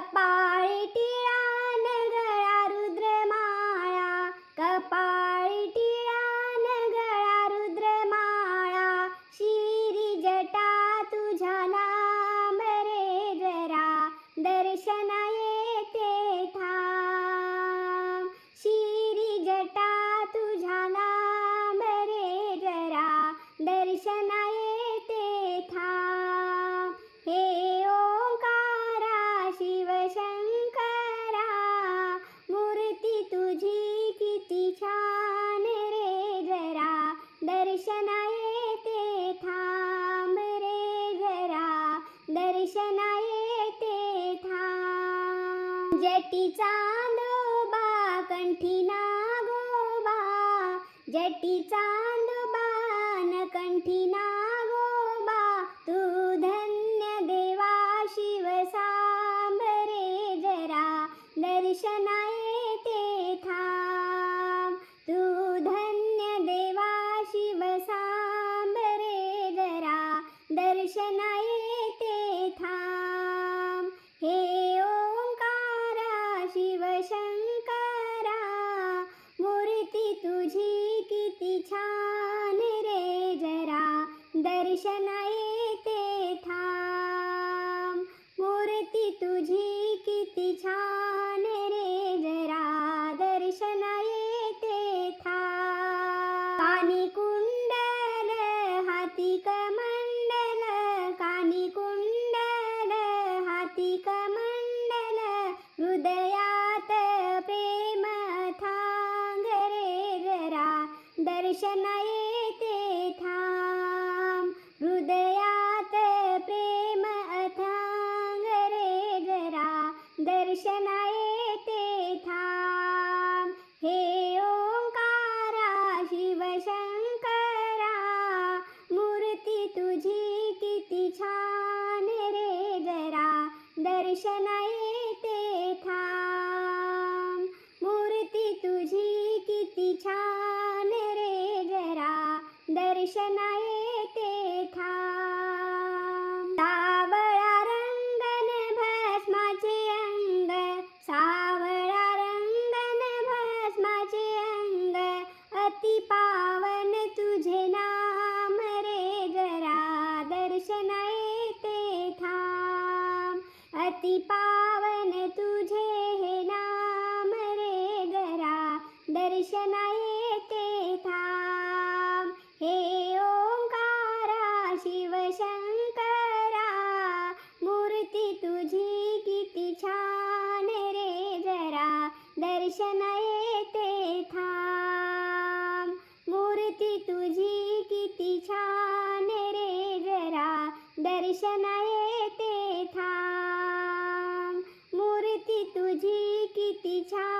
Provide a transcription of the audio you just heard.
कपाळी टिळान गळा रुद्रमाळा. कपाळी न गळा रुद्र माळा शिरी जटा तुझ्या नाम रे जरा. दर्शना येते थांब रे जरा. दर्शना येते थांब. जटीचा दोबा कंठी नागोबा. जटीचा दोबान कंठी नागोबा. तू धन्य देवा शिव सांब रे जरा. दर्शना दर्शना येते थांब हे ओंकारा, शिवशंकरा, मूर्ती तुझी किती छान रे जरा। दर्शना येते थांब मूर्ती तुझी किती छान रे जरा। दर्शना येते थांब शमये ते थां हृदयात् प्रेम अथाङ्गरे जरा दर्शनाये ते थां हे ओंकारा शिव शिवशङ्करा, मूर्ति तुझी किती छान रे जरा दर्शना दर्शन येते थांब सावळा रंगन भस्माचे अंग। सावळा रंगन भस्माचे अंग। अति पावन तुझे नाम रे जरा। दर्शन येते थांब अति पावन तुझे हे नाम रे जरा। दर्शन दर्शनाये तेथा मूर्ति तुझी किती छा